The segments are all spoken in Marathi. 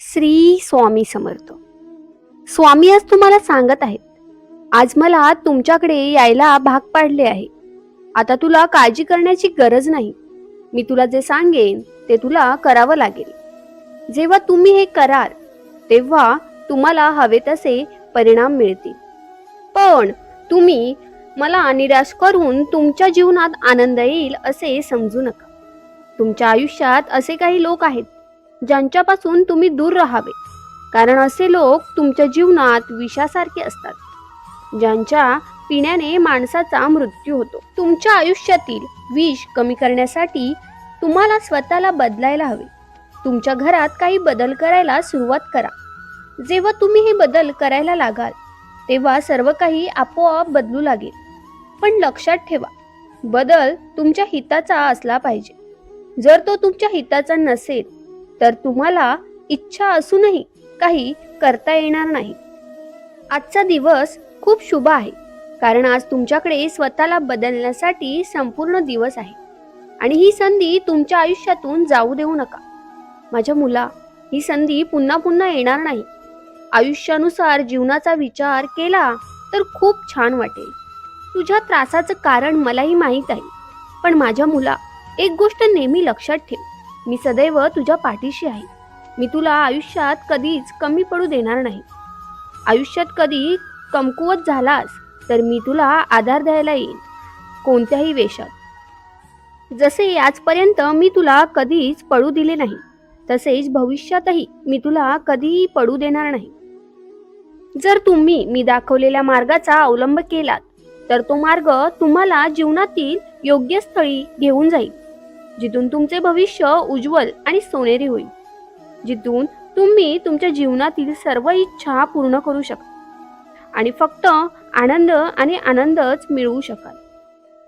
श्री स्वामी समर्थ. स्वामी आज तुम्हाला सांगत आहेत. आज मला तुमच्याकडे यायला भाग पाडले आहे. आता तुला काळजी करण्याची गरज नाही. मी तुला जे सांगेन ते तुला करावं लागेल. जेव्हा तुम्ही हे कराल तेव्हा तुम्हाला हवे तसे परिणाम मिळतील. पण तुम्ही मला निराश करून तुमच्या जीवनात आनंद येईल असे समजू नका. तुमच्या आयुष्यात असे काही लोक आहेत ज्यांच्यापासून तुम्ही दूर राहावे. कारण असे लोक तुमच्या जीवनात विषासारखे असतात. ज्यांच्या पिण्याने माणसाचा मृत्यू होतो. तुमच्या आयुष्यातील विष कमी करण्यासाठी तुम्हाला स्वतःला बदलायला हवे. तुमच्या घरात काही बदल करायला सुरुवात करा. जेव्हा तुम्ही हे बदल करायला लागाल तेव्हा सर्व काही आपोआप बदलू लागेल. पण लक्षात ठेवा बदल तुमच्या हिताचा असला पाहिजे. जर तो तुमच्या हिताचा नसेल तर तुम्हाला इच्छा असूनही काही करता येणार नाही. आजचा दिवस खूप शुभ आहे. कारण आज तुमच्याकडे स्वतःला बदलण्यासाठी संपूर्ण दिवस आहे. आणि ही संधी तुमच्या आयुष्यातून जाऊ देऊ नका. माझ्या मुला ही संधी पुन्हा पुन्हा येणार नाही. आयुष्यानुसार जीवनाचा विचार केला तर खूप छान वाटेल. तुझ्या त्रासाचं कारण मलाही माहीत आहे. पण माझ्या मुला एक गोष्ट नेहमी लक्षात ठेव. मी सदैव तुझ्या पाठीशी आहे. मी तुला आयुष्यात कधीच कमी पडू देणार नाही. आयुष्यात कधी कमकुवत झालास तर मी तुला आधार द्यायला येईन कोणत्याही वेशात जसे आजपर्यंत मी तुला कधीच पडू दिले नाही तसेच भविष्यातही मी तुला कधीही पडू देणार नाही. जर तुम्ही मी दाखवलेल्या मार्गाचा अवलंब केलात तर तो मार्ग तुम्हाला जीवनातील योग्य स्थळी घेऊन जाईल. जिथून तुमचे भविष्य उज्ज्वल आणि सोनेरी होईल जिथून तुम्ही तुमच्या जीवनातील सर्व इच्छा पूर्ण करू शकता. आणि फक्त आनंद आणि आनंदच मिळवू शकाल.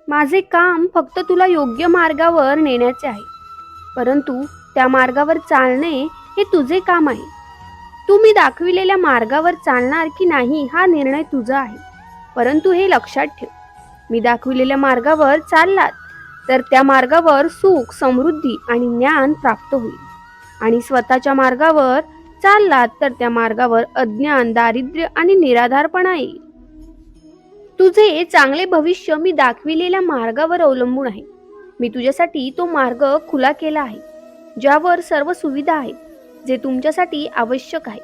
माझे काम फक्त तुला योग्य मार्गावर नेण्याचे आहे परंतु त्या मार्गावर चालणे हे तुझे काम आहे. तू मी दाखविलेल्या मार्गावर चालणार की नाही हा निर्णय तुझा आहे परंतु हे लक्षात ठेव. मी दाखविलेल्या मार्गावर चाललात तर त्या मार्गावर सुख समृद्धी आणि ज्ञान प्राप्त होईल. आणि स्वतःच्या मार्गावर चाललात तर त्या मार्गावर अज्ञान दारिद्र्य आणि निराधारपणा येईल. तुझे चांगले भविष्य मी दाखविलेल्या मार्गावर अवलंबून आहे. मी तुझ्यासाठी तो मार्ग खुला केला आहे ज्यावर सर्व सुविधा आहेत जे तुमच्यासाठी आवश्यक आहे.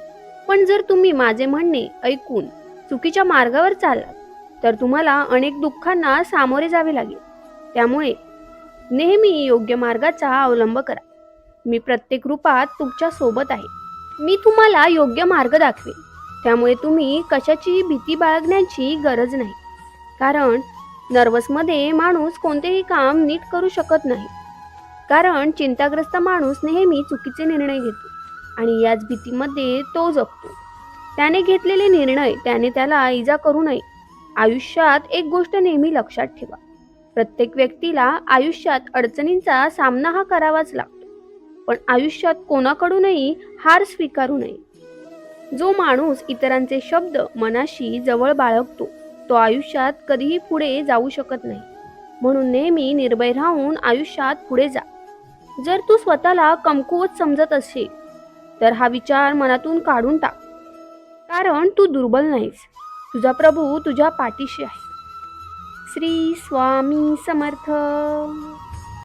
पण जर तुम्ही माझे म्हणणे ऐकून चुकीच्या मार्गावर चाललात तर तुम्हाला अनेक दुःखांना सामोरे जावे लागेल. त्यामुळे नेहमी योग्य मार्गाचा अवलंब करा. मी प्रत्येक रूपात तुमच्यासोबत आहे. मी तुम्हाला योग्य मार्ग दाखवेन. त्यामुळे तुम्ही कशाचीही भीती बाळगण्याची गरज नाही. कारण नर्वसमध्ये माणूस कोणतेही काम नीट करू शकत नाही. कारण चिंताग्रस्त माणूस नेहमी चुकीचे निर्णय घेतो आणि याच भीतीमध्ये तो जगतो. त्याने घेतलेले निर्णय त्याने त्याला इजा करू नये. आयुष्यात एक गोष्ट नेहमी लक्षात ठेवा. प्रत्येक व्यक्तीला आयुष्यात अडचणींचा सामना हा करावाच लागतो. पण आयुष्यात कोणाकडूनही हार स्वीकारू नये. जो माणूस इतरांचे शब्द मनाशी जवळ बाळगतो तो आयुष्यात कधीही पुढे जाऊ शकत नाही. म्हणून नेहमी निर्भय राहून आयुष्यात पुढे जा. जर तू स्वतःला कमकुवत समजत असेल तर हा विचार मनातून काढून टाक. कारण तू दुर्बल नाहीस. तुझा प्रभू तुझ्या पाठीशी आहे. श्री स्वामी समर्थ.